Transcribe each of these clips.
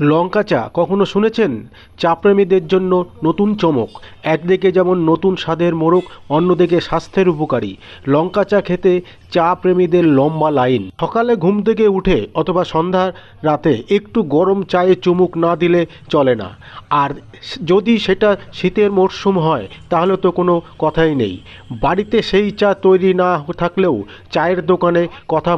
লঙ্কা চা কখনো শুনেছেন? চা প্রেমীদের জন্য নতুন চমক। একদিকে যেমন নতুন স্বাদের মোড়ক, অন্যদিকে স্বাস্থ্যের উপকারী। লঙ্কা চা খেতে চা প্রেমীদের লম্বা লাইন। সকালে ঘুম থেকে উঠে অথবা সন্ধ্যার রাতে একটু গরম চায়ে চুমুক না দিলে চলে না। আর যদি সেটা শীতের মরশুম হয়, তাহলে তো কোনো কথাই নেই। বাড়িতে সেই চা তৈরি না থাকলেও চায়ের দোকানে কথা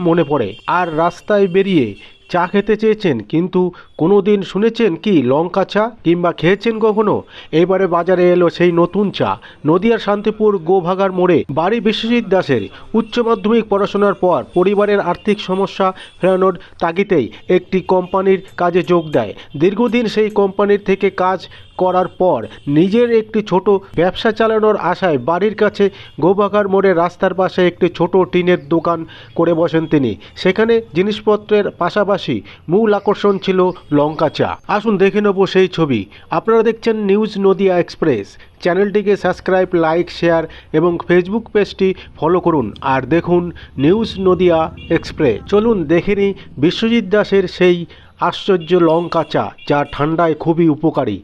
মনে পড়ে। আর রাস্তায় বেরিয়ে চা খেতে চেয়েছেন কিন্তু কোনো দিন শুনেছেন কি লঙ্কা চা কিংবা খেয়েছেন কখনো? এবারে বাজারে এলো সেই নতুন চা। নদিয়ার শান্তিপুর গোভাগার মোড়ে বাড়ি বিশ্বজিৎ দাসের উচ্চ মাধ্যমিক পড়াশোনার পর পরিবারের আর্থিক সমস্যা ফেরানোর তাগিদেই একটি কোম্পানির কাজে যোগ দেয়। দীর্ঘদিন সেই কোম্পানির থেকে কাজ করার পর নিজের একটি ছোট ব্যবসা চালানোর আশায় বাড়ির কাছে গোবাগার মোড়ে রাস্তার পাশে একটি ছোট টিনের দোকান করে বসেন তিনি। সেখানে জিনিসপত্রের পাশাপাশি মূল আকর্ষণ ছিল লঙ্কা চা। আসুন দেখে নেব সেই ছবি। আপনারা দেখছেন নিউজ নদিয়া এক্সপ্রেস। চ্যানেলটিকে সাবস্ক্রাইব, লাইক, শেয়ার এবং ফেসবুক পেজটি ফলো করুন। আর দেখুন নিউজ নদিয়া এক্সপ্রেস। চলুন দেখে নিই বিশ্বজিৎ দাসের সেই আশ্চর্য লঙ্কা চা, যা ঠান্ডায় খুবই উপকারী।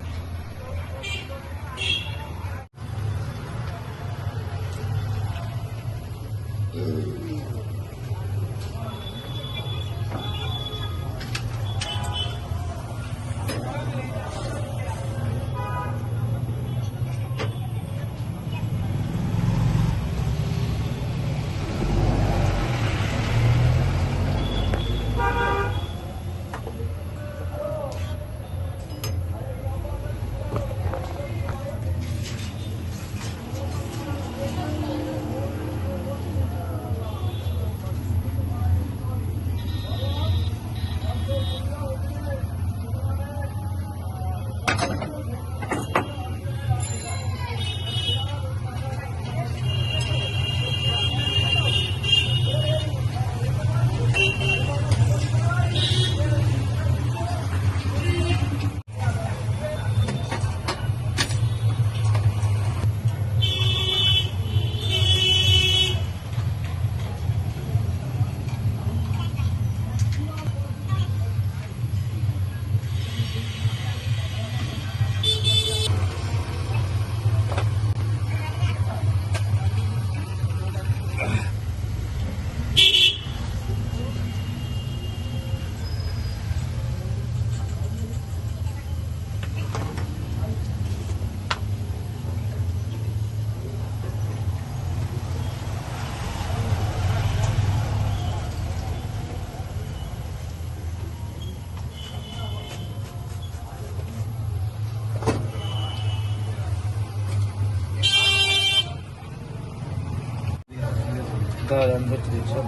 দাঁড়া আমি হচ্ছে সব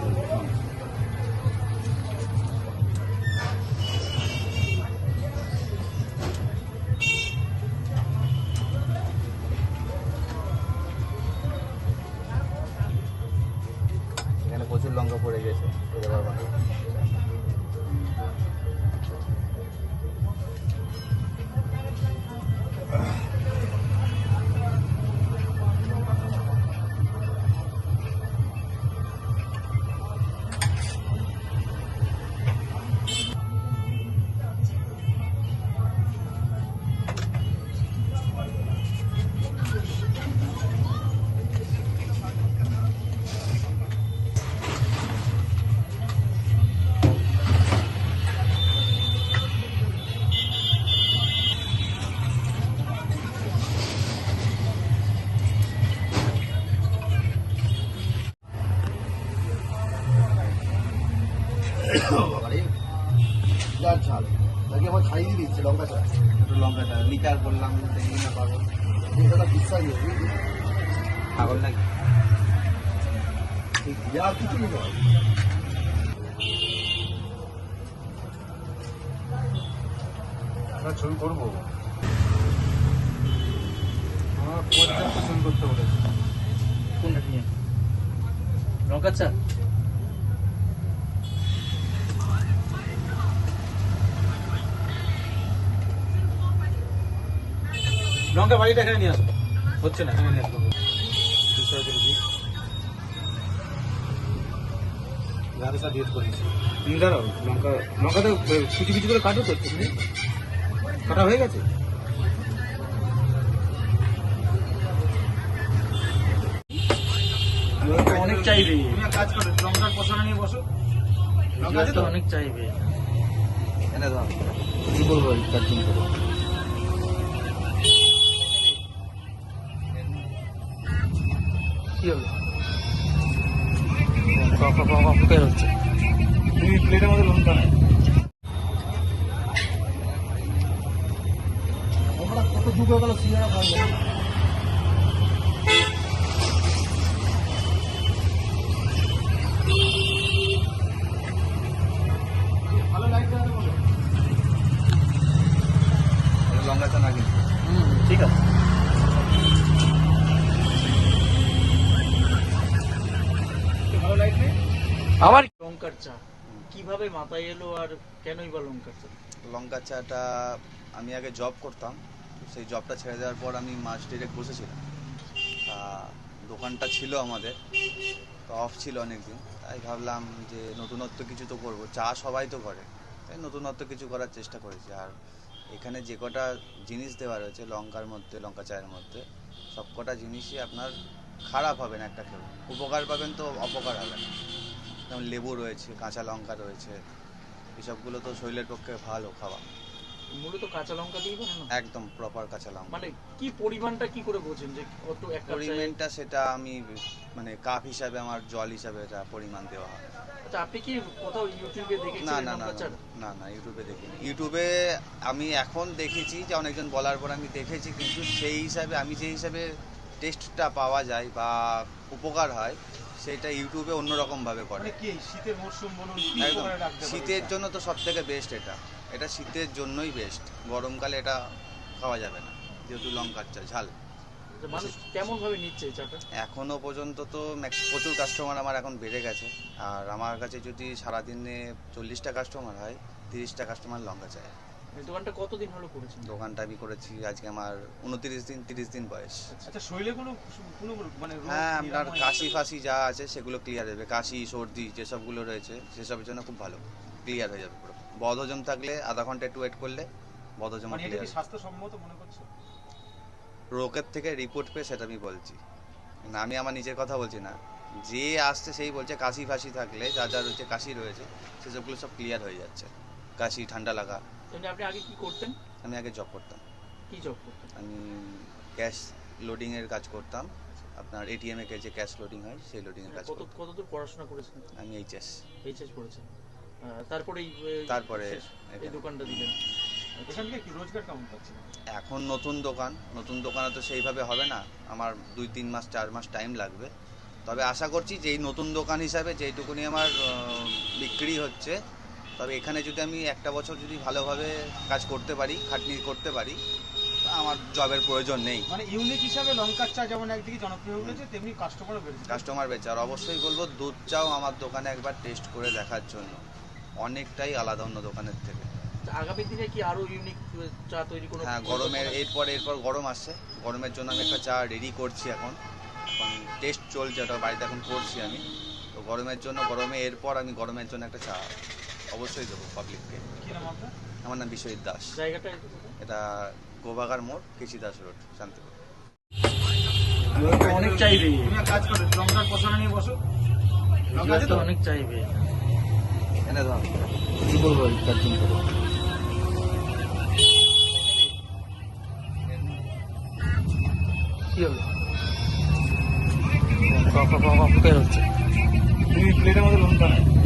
এখানে প্রচুর লঙ্কা পড়ে গেছে যার ঝাল। তাকে আমার খাইয়ে দিচ্ছে লঙ্কা চা একটু লঙ্কাটা লিটার বললাম দেখি না পাবো। এটা বিশ্বাস নেই। বুঝলি? ছাগল নাকি? ঠিক আছে, আর কিছুই নয় আমরা ছবি করব? আমার পর্যাপ্ত ছবি করতে বলেছে। কোনটা নিয়ে? লঙ্কা চা? লঙ্কা বাড়িটা এখানে নিয়ে আসো। হচ্ছে না এখানে নিয়ে আসো। দুশো দিই গাড়ি সব করেছি দাঁড়াও লঙ্কা লঙ্কা তো কুচি কুচি করে কাটো তো কাটা হয়ে গেছে? অনেক চাইবে। তুমি কাজ করো লঙ্কার কষানো নিয়ে বসো। লঙ্কা তো? অনেক চাইবে। এনে দাও। কি করব কি কোথায় হচ্ছে। তুমি প্লেটের মধ্যে লঙ্কা আমরা কত যুগ গেল সিঙ্গারা খাই চা। কীভাবে মাথায় এলো আর কেনই বা লঙ্কার চা? লঙ্কা চাটা আমি আগে জব করতাম সেই জবটা ছেড়ে দেওয়ার পর আমি মাস ডিরেক্ট বসেছিলাম। দোকানটা ছিল আমাদের অফ ছিল অনেক দিন তাই ভাবলাম যে নতুনত্ব কিছু তো করব। চা সবাই তো করে, তাই নতুনত্ব কিছু করার চেষ্টা করেছি। আর এখানে যে কটা জিনিস দেওয়া রয়েছে, লঙ্কার মধ্যে, লঙ্কা চায়ের মধ্যে সব কটা জিনিসই আপনার খারাপ হবে না একটা কেউ উপকার পাবেন তো অপকার হবে না। যেমন লেবু রয়েছে কাঁচা লঙ্কা রয়েছে এসবগুলো তো শরীরের পক্ষে ভালো খাওয়া। মূলত কাঁচা লঙ্কা দিয়ে বানানো? একদম প্রপার কাঁচা লঙ্কা। মানে কি পরিমাণটা কি করে বোঝেন যে কত এক পরিমাণটা সেটা আমি মানে কাপ হিসাবে আমার জল হিসাবে এটা পরিমাণ দেওয়া হয়। আচ্ছা আপনি কি কোথাও ইউটিউবে না না না না, না না ইউটিউবে দেখিনি। ইউটিউবে আমি এখন দেখেছি যে অনেকজন বলার পর আমি দেখেছি কিন্তু সেই হিসাবে আমি যে হিসাবে টেস্টটা পাওয়া যায় বা উপকার হয় সেটা ইউটিউবে অন্যরকমভাবে করে। মানে কি শীতের মরশুম বলুন কি একদম। উপকারে রাখতে পারে শীতের? জন্য তো সব থেকে বেস্ট এটা। এটা শীতের জন্যই বেস্ট গরমকালে এটা খাওয়া যাবে না যেহেতু লঙ্কার চা ঝাল। মানুষ কেমন ভাবে নিচ্ছে এই চাটা? এখনও পর্যন্ত তো প্রচুর কাস্টমার আমার এখন বেড়ে গেছে। আর আমার কাছে যদি সারাদিনে চল্লিশটা কাস্টমার হয় তিরিশটা কাস্টমার লঙ্কা চায় দোকানটা কতদিন হলো করেছেন? দোকানটা আমি করেছি আজকে আমার উনত্রিশ দিন তিরিশ দিন বয়স। আচ্ছা শরীরে কোনো কোনো মানে হ্যাঁ আপনার কাশি ফাশি যা আছে সেগুলো ক্লিয়ার হবে কাশি সর্দি যেসবগুলো রয়েছে সেসবের জন্য খুব ভালো। ক্লিয়ার হয়ে যাবে পুরো। বদহজম থাকলে আধা ঘণ্টা একটু ওয়েট করলে বদহজম মানে এটা ক্লিয়ার স্বাস্থ্যসম্মত মনে করছ? রোগের থেকে রিপোর্ট পেয়ে সেটা আমি বলছি। না আমি আমার নিজের কথা বলছি না। যে আসছে সেই বলছে কাশি ফাশি থাকলে যা যা রয়েছে কাশি রয়েছে সেসবগুলো সব ক্লিয়ার হয়ে যাচ্ছে। কাশি ঠান্ডা লাগা। এমনি আপনি আগে কি করতেন? আমি আগে জব করতাম। কি জব করতেন? আমি ক্যাশ লোডিংয়ের কাজ করতাম। আপনার এটিএমে যে ক্যাশ লোডিং হয় সেই লোডিংয়ের কাজ কত কতদূর পড়াশোনা করেছেন আমি এইচএস এইচএস পড়েছেন। এই- তারপরে এই দোকানটা দিলেন। এখান থেকে কি রোজগার কেমন পাচ্ছি? এখন নতুন দোকান। নতুন দোকানে তো সেইভাবে হবে না। আমার দুই তিন মাস চার মাস টাইম লাগবে। তবে আশা করছি যে এই নতুন দোকান হিসাবে যেইটুকুনি আমার বিক্রি হচ্ছে তবে এখানে যদি আমি একটা বছর যদি ভালোভাবে কাজ করতে পারি খাটনি করতে পারি আমার জবের প্রয়োজন নেই। মানে ইউনিক হিসাবে লঙ্কার চা যেমন একদিকে জনপ্রিয় হয়ে উঠেছে তেমনি কাস্টমারও বেড়েছে। কাস্টমার বেচে আর অবশ্যই বলব দুধ চাও আমার দোকানে একবার টেস্ট করে দেখার জন্য। অনেকটাই আলাদা অন্য দোকানের থেকে। আগামী দিনে কি আরও ইউনিক চা তৈরি কোনো হ্যাঁ গরমের এরপর এরপর গরম আসছে। গরমের জন্য আমি একটা চা রেডি করছি এখন। এখন টেস্ট চলছে ওটা বাড়িতে এখন করছি আমি। তো গরমের জন্য গরমে এরপর আমি গরমের জন্য একটা চা অবশ্যই দেবো পাবলিককে কি আমার নাম বিশ্বজিৎ দাস জায়গাটা এটা গোবাগার মোড় কেশি দাস রোড শান্তিপুর অনেক চাইবে কাজ করো লঙ্কার কষানো নিয়ে বসো অনেক চাইবে এনে দাও কি তার জন্য করো কি হচ্ছে তুমি প্লেটের মধ্যে লঙ্কা নেই